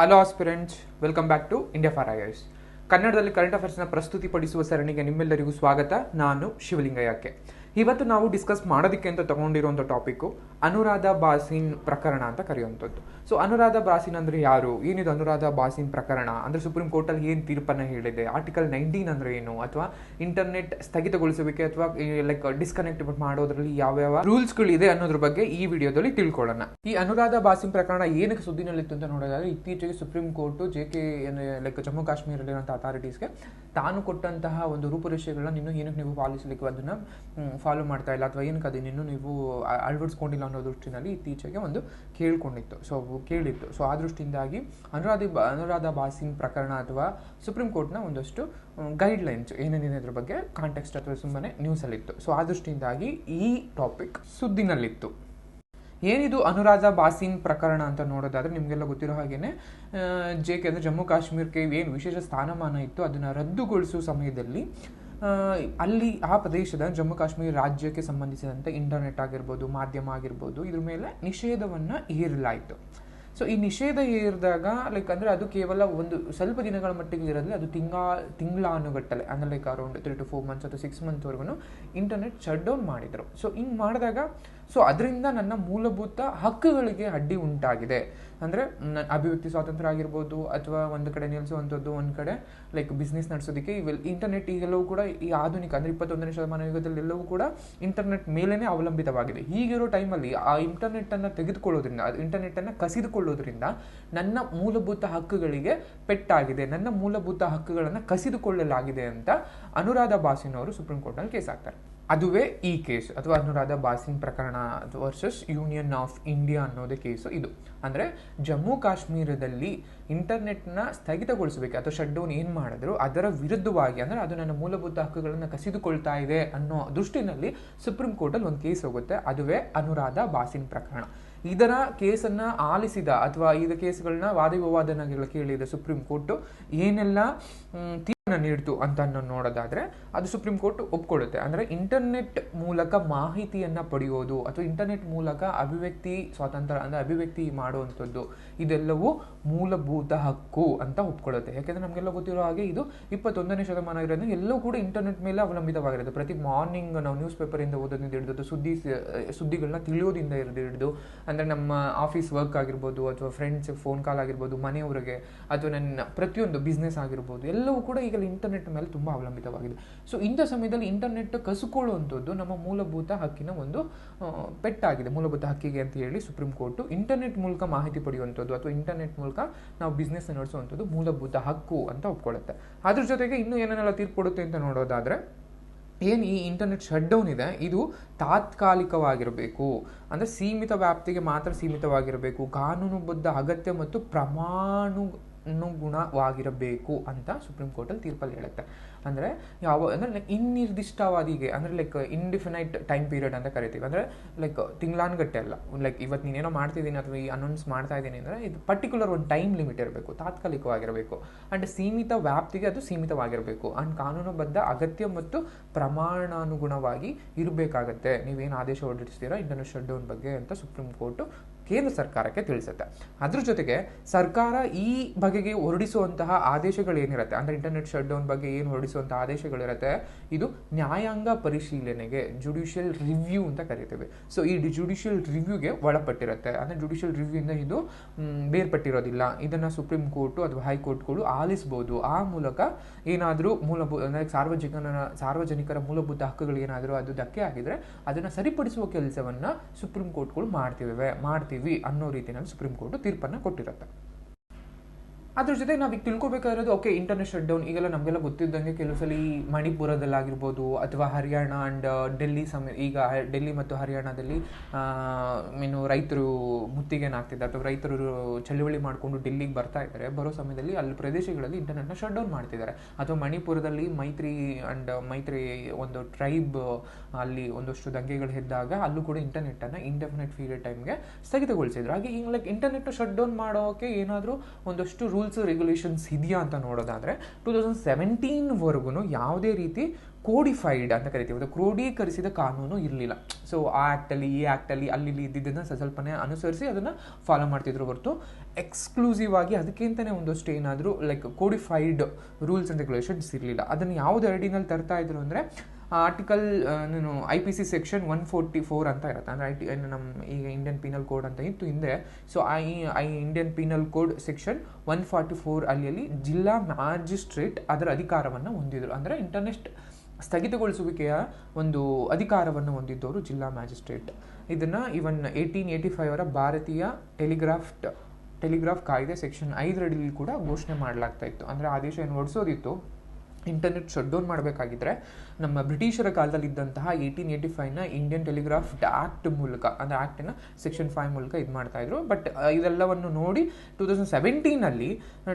Hello aspirants welcome back to India for IAS ಕನ್ನಡದಲ್ಲಿ current ಅಫೇರ್ಸ್ನ ಪ್ರಸ್ತುತಿಪಡಿಸುವ ಸರಣಿಗೆ ನಿಮ್ಮೆಲ್ಲರಿಗೂ ಸ್ವಾಗತ. ನಾನು ಶಿವಲಿಂಗಯ್ಯಕ್ಕೆ. ಇವತ್ತು ನಾವು ಡಿಸ್ಕಸ್ ಮಾಡೋದಕ್ಕೆ ಅಂತ ತಗೊಂಡಿರುವಂಥ ಟಾಪಿಕ್ಕು ಅನುರಾಧ ಬಾಸಿನ್ ಪ್ರಕರಣ ಅಂತ ಕರೆಯುವಂಥದ್ದು ಸೊ ಅನುರಾಧ ಬಾಸಿನ್ ಅಂದರೆ ಯಾರು? ಏನಿದು ಅನುರಾಧ ಬಾಸಿನ್ ಪ್ರಕರಣ? ಅಂದರೆ ಸುಪ್ರೀಂ ಕೋರ್ಟಲ್ಲಿ ಏನು ತೀರ್ಪನ್ನು ಹೇಳಿದೆ? ಆರ್ಟಿಕಲ್ ನೈನ್ಟೀನ್ ಅಂದರೆ ಏನು? ಅಥವಾ ಇಂಟರ್ನೆಟ್ ಸ್ಥಗಿತಗೊಳಿಸುವಿಕೆ ಅಥವಾ ಲೈಕ್ ಡಿಸ್ಕನೆಕ್ಟ್ ಮಾಡೋದ್ರಲ್ಲಿ ಯಾವ್ಯಾವ ರೂಲ್ಸ್ಗಳಿದೆ ಅನ್ನೋದ್ರ ಬಗ್ಗೆ ಈ ವಿಡಿಯೋದಲ್ಲಿ ತಿಳ್ಕೊಳ್ಳೋಣ. ಈ ಅನುರಾಧ ಬಾಸಿನ್ ಪ್ರಕರಣ ಏನಕ್ಕೆ ಸುದ್ದಿನಲ್ಲಿತ್ತು ಅಂತ ನೋಡೋದಾದ್ರೆ, ಇತ್ತೀಚೆಗೆ Supreme court J K like Jammu ಕಾಶ್ಮೀರಲ್ಲಿರುವಂಥ ಅಥಾರಿಟೀಸ್ಗೆ ತಾನು ಕೊಟ್ಟಂತಹ ಒಂದು ರೂಪುರೇಷೆಗಳನ್ನ ಇನ್ನೂ ಏನಕ್ಕೆ ನೀವು ಪಾಲಿಸಲಿಕ್ಕೆ ಅದನ್ನು ಫಾಲೋ ಮಾಡ್ತಾ ಇಲ್ಲ ಅಥವಾ ಏನಕ್ಕೆ ಅದನ್ನ ಇನ್ನೂ ನೀವು ಅಳವಡಿಸ್ಕೊಂಡಿಲ್ಲ ಅನ್ನೋ ದೃಷ್ಟಿನಲ್ಲಿ ಇತ್ತೀಚೆಗೆ ಒಂದು ಕೇಳ್ಕೊಂಡಿತ್ತು. ಸೊ ಕೇಳಿತ್ತು. ಸೊ ಆ ದೃಷ್ಟಿಯಿಂದಾಗಿ ಅನುರಾಧ ಅನುರಾಧ ಬಾಸಿನ್ ಪ್ರಕರಣ ಅಥವಾ ಸುಪ್ರೀಂ ಕೋರ್ಟ್ನ ಒಂದಷ್ಟು ಗೈಡ್ಲೈನ್ಸ್ ಏನೇನಿದೆ ಅದ್ರ ಬಗ್ಗೆ ಕಾಂಟೆಕ್ಸ್ಟ್ ಅಥವಾ ಸುಮ್ಮನೆ ನ್ಯೂಸಲ್ಲಿತ್ತು ಸೊ ಆ ದೃಷ್ಟಿಯಿಂದಾಗಿ ಈ ಟಾಪಿಕ್ ಸುದ್ದಿನಲ್ಲಿತ್ತು. ಏನಿದು ಅನುರಾಧ ಬಾಸಿನ್ ಪ್ರಕರಣ ಅಂತ ನೋಡೋದಾದ್ರೆ ನಿಮಗೆಲ್ಲ ಗೊತ್ತಿರೋ ಹಾಗೆಯೇ ಜೆ ಕೆ ಅಂದರೆ ಜಮ್ಮು ಕಾಶ್ಮೀರಕ್ಕೆ ಏನು ವಿಶೇಷ ಸ್ಥಾನಮಾನ ಇತ್ತು, ಅದನ್ನು ರದ್ದುಗೊಳಿಸುವ ಸಮಯದಲ್ಲಿ ಅಲ್ಲಿ ಆ ಪ್ರದೇಶದ ಜಮ್ಮು ಕಾಶ್ಮೀರ ರಾಜ್ಯಕ್ಕೆ ಸಂಬಂಧಿಸಿದಂತೆ ಇಂಟರ್ನೆಟ್ ಆಗಿರ್ಬೋದು, ಮಾಧ್ಯಮ ಆಗಿರ್ಬೋದು, ಇದ್ರ ಮೇಲೆ ನಿಷೇಧವನ್ನು ಹೇರಲಾಯಿತು. ಸೊ ಈ ನಿಷೇಧ ಹೇರಿದಾಗ ಲೈಕ್ ಅಂದರೆ ಅದು ಕೇವಲ ಒಂದು ಸ್ವಲ್ಪ ದಿನಗಳ ಮಟ್ಟಿಗೆ ಇರೋದ್ರೆ ಅದು ತಿಂಗ, ತಿಂಗಳಾನುಗಟ್ಟಲೆ, ಅಂದರೆ like around three to four months ಅಥವಾ ಸಿಕ್ಸ್ ಮಂತ್ವರೆಗೂ ಇಂಟರ್ನೆಟ್ ಶಟ್ ಡೌನ್ ಮಾಡಿದರು. ಸೊ ಹಿಂಗೆ ಮಾಡಿದಾಗ ಸೊ ಅದರಿಂದ ನನ್ನ ಮೂಲಭೂತ ಹಕ್ಕುಗಳಿಗೆ ಅಡ್ಡಿ ಉಂಟಾಗಿದೆ. ಅಂದರೆ ನನ್ನ ಅಭಿವ್ಯಕ್ತಿ ಸ್ವಾತಂತ್ರ್ಯ ಆಗಿರ್ಬೋದು, ಅಥವಾ ಒಂದು ಕಡೆ ನಿಲ್ಲಿಸುವಂಥದ್ದು ಒಂದು ಕಡೆ ಲೈಕ್ ಬಿಸ್ನೆಸ್ ನಡೆಸೋದಕ್ಕೆ ಇವೆಲ್ಲ ಇಂಟರ್ನೆಟ್ ಈಗೆಲ್ಲವೂ ಕೂಡ, ಈ ಆಧುನಿಕ, ಅಂದರೆ ಇಪ್ಪತ್ತೊಂದನೇ ಶತಮಾನ ಯುಗದಲ್ಲಿ ಎಲ್ಲವೂ ಕೂಡ ಇಂಟರ್ನೆಟ್ ಮೇಲೇ ಅವಲಂಬಿತವಾಗಿದೆ. ಹೀಗಿರೋ ಟೈಮಲ್ಲಿ ಆ ಇಂಟರ್ನೆಟ್ಟನ್ನು ತೆಗೆದುಕೊಳ್ಳೋದ್ರಿಂದ ಅದು ಇಂಟರ್ನೆಟ್ಟನ್ನು ಕಸಿದುಕೊಳ್ಳೋದ್ರಿಂದ ನನ್ನ ಮೂಲಭೂತ ಹಕ್ಕುಗಳಿಗೆ ಪೆಟ್ಟಾಗಿದೆ. ನನ್ನ ಮೂಲಭೂತ ಹಕ್ಕುಗಳನ್ನು ಕಸಿದುಕೊಳ್ಳಲಾಗಿದೆ ಅಂತ ಅನುರಾಧ ಬಾಸಿನವರು ಸುಪ್ರೀಂ ಕೋರ್ಟ್ನಲ್ಲಿ ಕೇಸ್ ಹಾಕ್ತಾರೆ. ಅದುವೇ ಈ ಕೇಸ್ ಅಥವಾ ಅನುರಾಧ ಬಾಸಿನ್ ಪ್ರಕರಣ ವರ್ಸಸ್ ಯೂನಿಯನ್ ಆಫ್ ಇಂಡಿಯಾ ಅನ್ನೋದೇ ಕೇಸು ಇದು. ಅಂದರೆ ಜಮ್ಮು ಕಾಶ್ಮೀರದಲ್ಲಿ ಇಂಟರ್ನೆಟ್ನ ಸ್ಥಗಿತಗೊಳಿಸಬೇಕು, ಅಥವಾ ಶಟ್ ಡೌನ್ ಏನು ಮಾಡಿದ್ರು, ಅದರ ವಿರುದ್ಧವಾಗಿ, ಅಂದರೆ ಅದು ನನ್ನ ಮೂಲಭೂತ ಹಕ್ಕುಗಳನ್ನು ಕಸಿದುಕೊಳ್ತಾ ಇದೆ ಅನ್ನೋ ದೃಷ್ಟಿನಲ್ಲಿ ಸುಪ್ರೀಂ ಕೋರ್ಟಲ್ಲಿ ಒಂದು ಕೇಸ್ ಹೋಗುತ್ತೆ, ಅದುವೇ ಅನುರಾಧ ಬಾಸಿನ್ ಪ್ರಕರಣ. ಇದರ ಕೇಸನ್ನು ಆಲಿಸಿದ, ಅಥವಾ ಈ ಕೇಸ್ಗಳನ್ನ ವಾದ ವಿವಾದನಾಗಿ ಕೇಳಿದ ಸುಪ್ರೀಂ ಕೋರ್ಟು ಏನೆಲ್ಲ ಮ್, ನೀಡಿತು ಅಂತ ನೋಡೋದಾದರೆ ನೋಡೋದಾದ್ರೆ ಅದು ಸುಪ್ರೀಂ ಕೋರ್ಟ್ ಒಪ್ಕೊಳ್ಳುತ್ತೆ. ಅಂದರೆ ಇಂಟರ್ನೆಟ್ ಮೂಲಕ ಮಾಹಿತಿಯನ್ನು ಪಡೆಯೋದು ಅಥವಾ ಇಂಟರ್ನೆಟ್ ಮೂಲಕ ಅಭಿವ್ಯಕ್ತಿ ಸ್ವಾತಂತ್ರ್ಯ ಅಂದರೆ ಅಭಿವ್ಯಕ್ತಿ ಮಾಡುವಂಥದ್ದು ಇದೆಲ್ಲವೂ ಮೂಲಭೂತ ಹಕ್ಕು ಅಂತ ಒಪ್ಕೊಳ್ಳುತ್ತೆ. ಯಾಕೆಂದರೆ ನಮಗೆಲ್ಲ ಗೊತ್ತಿರೋ ಹಾಗೆ ಇದು ಇಪ್ಪತ್ತೊಂದನೇ ಶತಮಾನ ಇರೋದ್ರಿಂದ ಎಲ್ಲವೂ ಕೂಡ ಇಂಟರ್ನೆಟ್ ಮೇಲೆ ಅವಲಂಬಿತವಾಗಿರುತ್ತೆ. ಪ್ರತಿ ಮಾರ್ನಿಂಗ್ ನಾವು ನ್ಯೂಸ್ ಪೇಪರಿಂದ ಓದೋದ್ರಿಂದ ಹಿಡಿದು ಸುದ್ದಿ ಸುದ್ದಿಗಳನ್ನ ತಿಳಿಯೋದಿಂದ ಹಿಡಿದು ಹಿಡಿದು ಅಂದರೆ ನಮ್ಮ ಆಫೀಸ್ ವರ್ಕ್ ಆಗಿರ್ಬೋದು ಅಥವಾ ಫ್ರೆಂಡ್ಸ್ ಫೋನ್ ಕಾಲ್ ಆಗಿರ್ಬೋದು ಮನೆಯವರಿಗೆ ಅಥವಾ ನನ್ನ ಪ್ರತಿಯೊಂದು ಬಿಸ್ನೆಸ್ ಆಗಿರ್ಬೋದು ಎಲ್ಲವೂ ಕೂಡ ಈಗ ಇಂಟರ್ನೆಟ್ ಮೇಲೆ ತುಂಬ ಅವಲಂಬಿತವಾಗಿದೆ. ಸೊ ಇಂಥ ಸಮಯದಲ್ಲಿ ಇಂಟರ್ನೆಟ್ ಕಸುಕೊಳ್ಳುವಂಥದ್ದು ನಮ್ಮ ಮೂಲಭೂತ ಹಕ್ಕಿನ ಒಂದು ಪೆಟ್ಟಾಗಿದೆ. ಮೂಲಭೂತ ಹಕ್ಕಿಗೆ ಅಂತ ಹೇಳಿ ಸುಪ್ರೀಂ ಕೋರ್ಟು ಇಂಟರ್ನೆಟ್ ಮೂಲಕ ಮಾಹಿತಿ ಪಡೆಯುವಂಥದ್ದು ಅಥವಾ ಇಂಟರ್ನೆಟ್ ಮೂಲಕ ನಾವು ಬಿಸ್ನೆಸ್ ನಡೆಸುವಂಥದ್ದು ಮೂಲಭೂತ ಹಕ್ಕು ಅಂತ ಒಪ್ಕೊಳ್ಳುತ್ತೆ. ಅದ್ರ ಜೊತೆಗೆ ಇನ್ನೂ ಏನೇನೆಲ್ಲ ತೀರ್ಪು ಕೊಡುತ್ತೆ ಅಂತ ನೋಡೋದಾದ್ರೆ, ಏನು ಈ ಇಂಟರ್ನೆಟ್ ಶಟ್ ಡೌನ್ ಇದೆ, ಇದು ತಾತ್ಕಾಲಿಕವಾಗಿರಬೇಕು. ಅಂದರೆ ಸೀಮಿತ ವ್ಯಾಪ್ತಿಗೆ ಮಾತ್ರ ಸೀಮಿತವಾಗಿರಬೇಕು. ಕಾನೂನುಬದ್ಧ ಅಗತ್ಯ ಮತ್ತು ಪ್ರಮಾಣಾನುಗುಣವಾಗಿರಬೇಕು ಅಂತ ಸುಪ್ರೀಂ ಕೋರ್ಟಲ್ಲಿ ತೀರ್ಪಲ್ಲಿ ಹೇಳುತ್ತೆ. ಅಂದರೆ ಯಾವ, ಅಂದರೆ ಇನ್ನಿರ್ದಿಷ್ಟವಾದಿಗೆ, ಅಂದರೆ ಲೈಕ್ ಇಂಡಿಫಿನೈಟ್ ಟೈಮ್ ಪೀರಿಯಡ್ ಅಂತ ಕರಿತೀವಿ. ಅಂದರೆ ಲೈಕ್ ತಿಂಗಳಾನುಗಟ್ಟೆ ಅಲ್ಲ. ಲೈಕ್ ಇವತ್ತು ನೀನೇನೋ ಮಾಡ್ತಿದ್ದೀನಿ ಅಥವಾ ಈ ಅನೌನ್ಸ್ ಮಾಡ್ತಾ ಇದ್ದೀನಿ ಅಂದರೆ ಇದು ಪರ್ಟಿಕ್ಯುಲರ್ ಒಂದು ಟೈಮ್ ಲಿಮಿಟ್ ಇರಬೇಕು, ತಾತ್ಕಾಲಿಕವಾಗಿರಬೇಕು. ಆ್ಯಂಡ್ ಸೀಮಿತ ವ್ಯಾಪ್ತಿಗೆ ಅದು ಸೀಮಿತವಾಗಿರಬೇಕು. ಆ್ಯಂಡ್ ಕಾನೂನುಬದ್ಧ ಅಗತ್ಯ ಮತ್ತು ಪ್ರಮಾಣಾನುಗುಣವಾಗಿ ಇರಬೇಕಾಗತ್ತೆ. ನೀವೇನು ಆದೇಶ ಹೊರಡಿಸ್ತೀರಾ? ಇಂಟರ್ನೆಟ್ ಶಟ್ ಡೌನ್ ಬಗ್ಗೆ ಅಂತ ಸುಪ್ರೀಂ ಕೋರ್ಟು ಕೇಂದ್ರ ಸರ್ಕಾರಕ್ಕೆ ತಿಳಿಸುತ್ತೆ. ಅದ್ರ ಜೊತೆಗೆ ಸರ್ಕಾರ ಈ ಬಗೆಗೆ ಹೊರಡಿಸುವಂತಹ ಆದೇಶಗಳೇನಿರುತ್ತೆ? ಅಂದರೆ ಇಂಟರ್ನೆಟ್ ಶಟ್ ಡೌನ್ ಬಗ್ಗೆ ಏನು ಹೊರಡಿಸುವಂತಹ ಆದೇಶಗಳಿರುತ್ತೆ? ಇದು ನ್ಯಾಯಾಂಗ ಪರಿಶೀಲನೆಗೆ ಜುಡಿಷಿಯಲ್ ರಿವ್ಯೂ ಅಂತ ಕರಿತೇವೆ. ಸೊ ಈ ಜುಡಿಷಿಯಲ್ ರಿವ್ಯೂಗೆ ಒಳಪಟ್ಟಿರುತ್ತೆ. ಅಂದರೆ ಜುಡಿಷಿಯಲ್ ರಿವ್ಯೂಯಿಂದ ಇದು ಬೇರ್ಪಟ್ಟಿರೋದಿಲ್ಲ. ಇದನ್ನು ಸುಪ್ರೀಂ ಕೋರ್ಟು ಅಥವಾ ಹೈಕೋರ್ಟ್ಗಳು ಆಲಿಸ್ಬೋದು. ಆ ಮೂಲಕ ಏನಾದರೂ ಮೂಲಭೂತ ಅಂದರೆ ಸಾರ್ವಜನಿಕನ, ಸಾರ್ವಜನಿಕರ ಮೂಲಭೂತ ಹಕ್ಕುಗಳು ಏನಾದರೂ ಅದು ಧಕ್ಕೆ ಆಗಿದ್ರೆ ಅದನ್ನು ಸರಿಪಡಿಸುವ ಕೆಲಸವನ್ನು ಸುಪ್ರೀಂ ಕೋರ್ಟ್ಗಳು ಮಾಡ್ತಿವೆ, ಮಾಡ್ತೀವಿ. ಅನ್ನೋ ರೀತಿಯಲ್ಲಿ ಸುಪ್ರೀಂ ಕೋರ್ಟ್ ತೀರ್ಪನ್ನು ಕೊಟ್ಟಿರುತ್ತೆ. ಅದ್ರ ಜೊತೆ ನಾವೀಗ ತಿಳ್ಕೊಬೇಕಾಗಿರೋದು ಓಕೆ ಇಂಟರ್ನೆಟ್ ಶಟ್ ಡೌನ್ ಈಗೆಲ್ಲ ನಮಗೆಲ್ಲ ಗೊತ್ತಿದ್ದಂಗೆ ಕೆಲವು ಸಲ ಮಣಿಪುರದಲ್ಲಾಗಿರ್ಬೋದು ಅಥವಾ ಹರಿಯಾಣ ಆ್ಯಂಡ್ ಡೆಲ್ಲಿ ಸಮ, ಈಗ ಡೆಲ್ಲಿ ಮತ್ತು ಹರಿಯಾಣದಲ್ಲಿ ಮೀನು ರೈತರು ಮುತ್ತಿಗೆನಾಗ್ತಿದ್ದಾರೆ ಅಥವಾ ರೈತರು ಚಳುವಳಿ ಮಾಡಿಕೊಂಡು ಡೆಲ್ಲಿಗೆ ಬರ್ತಾ ಇದ್ದಾರೆ, ಬರೋ ಸಮಯದಲ್ಲಿ ಅಲ್ಲಿ ಪ್ರದೇಶಗಳಲ್ಲಿ ಇಂಟರ್ನೆಟ್ನ ಶಟ್ ಡೌನ್ ಮಾಡ್ತಿದ್ದಾರೆ. ಅಥವಾ ಮಣಿಪುರದಲ್ಲಿ ಮೈತ್ರಿ ಆ್ಯಂಡ್ ಮೈತ್ರಿ ಒಂದು ಟ್ರೈಬ್ ಅಲ್ಲಿ ಒಂದಷ್ಟು ದಂಗೆಗಳು ಹೆದ್ದಾಗ ಅಲ್ಲೂ ಕೂಡ ಇಂಟರ್ನೆಟ್ಟನ್ನು ಇಂಡೆಫಿನೆಟ್ ಪೀರಿಯಡ್ ಟೈಮ್ಗೆ ಸ್ಥಗಿತಗೊಳಿಸಿದ್ರು. ಹಾಗೆ ಈಗ ಲೈಕ್ ಇಂಟರ್ನೆಟ್ ಶಟ್ ಡೌನ್ ಮಾಡೋಕೆ ಏನಾದರೂ ಒಂದಷ್ಟು ರೂಲ್ಸ್ ರೂಲ್ಸ್ ರೆಗ್ಯುಲೇಷನ್ಸ್ ಇದೆಯಾ ಅಂತ ನೋಡೋದಾದರೆ ಟೂ ತೌಸಂಡ್ ಸೆವೆಂಟೀನ್ವರೆಗೂ ಯಾವುದೇ ರೀತಿ ಕೋಡಿಫೈಡ್ ಅಂತ ಕರಿತೀವಿ. ಅದು ಕ್ರೋಢೀಕರಿಸಿದ ಕಾನೂನು ಇರಲಿಲ್ಲ. ಸೊ ಆ ಆ್ಯಕ್ಟಲ್ಲಿ ಈ ಆ್ಯಕ್ಟಲ್ಲಿ ಅಲ್ಲಿ ಇಲ್ಲಿ ಇದ್ದಿದ್ದನ್ನು ಸ್ವಲ್ಪನೇ ಅನುಸರಿಸಿ ಅದನ್ನು ಫಾಲೋ ಮಾಡ್ತಿದ್ರು ಹೊರತು ಎಕ್ಸ್ಕ್ಲೂಸಿವ್ ಆಗಿ ಅದಕ್ಕಿಂತಲೇ ಒಂದಷ್ಟು ಏನಾದರೂ like codified rules and regulations ಇರಲಿಲ್ಲ. ಅದನ್ನು ಯಾವುದು ಅಡಿನಲ್ಲಿ ತರ್ತಾ ಇದ್ರು ಅಂದರೆ ಆರ್ಟಿಕಲ್ ನಾನು I P C section one forty four ಅಂತ ಇರುತ್ತೆ. ಅಂದರೆ ಐ ಟಿ ನಮ್ಮ ಈಗ ಇಂಡಿಯನ್ ಪೀನಲ್ ಕೋಡ್ ಅಂತ ಇತ್ತು ಹಿಂದೆ. So I I Indian penal code section one forty four ಅಲ್ಲಿ ಜಿಲ್ಲಾ ಮ್ಯಾಜಿಸ್ಟ್ರೇಟ್ ಅದರ ಅಧಿಕಾರವನ್ನು ಹೊಂದಿದ್ರು. ಅಂದರೆ ಇಂಟರ್ನೆಟ್ ಸ್ಥಗಿತಗೊಳಿಸುವಿಕೆಯ ಒಂದು ಅಧಿಕಾರವನ್ನು ಹೊಂದಿದ್ದವರು ಜಿಲ್ಲಾ ಮ್ಯಾಜಿಸ್ಟ್ರೇಟ್. ಇದನ್ನು ಇವನ್ ಏಯ್ಟೀನ್ ಏಯ್ಟಿ ಫೈವ್ ಅವರ ಭಾರತೀಯ ಟೆಲಿಗ್ರಾಫ್ಟ್, ಟೆಲಿಗ್ರಾಫ್ ಕಾಯ್ದೆ ಸೆಕ್ಷನ್ ಐದರಡಿಲಿ ಕೂಡ ಘೋಷಣೆ ಮಾಡಲಾಗ್ತಾ ಇತ್ತು. ಅಂದರೆ ಆದೇಶ ಏನು ಹೊರಡಿಸೋದಿತ್ತು ಇಂಟರ್ನೆಟ್ ಶಟ್ ಡೌನ್ ಮಾಡಬೇಕಾಗಿದ್ರೆ ನಮ್ಮ ಬ್ರಿಟಿಷರ ಕಾಲದಲ್ಲಿ ಇದ್ದಂತಹ ಏಯ್ಟೀನ್ ಏಯ್ಟಿ ಫೈವ್ನ ಇಂಡಿಯನ್ ಟೆಲಿಗ್ರಾಫ್ ಆ್ಯಕ್ಟ್ ಮೂಲಕ, ಅಂದರೆ ಆ್ಯಕ್ಟನ್ನು ಸೆಕ್ಷನ್ ಫೈವ್ ಮೂಲಕ ಇದು ಮಾಡ್ತಾಯಿದ್ರು ಬಟ್ ಇದೆಲ್ಲವನ್ನು ನೋಡಿ ಟೂ ತೌಸಂಡ್ ಸೆವೆಂಟೀನಲ್ಲಿ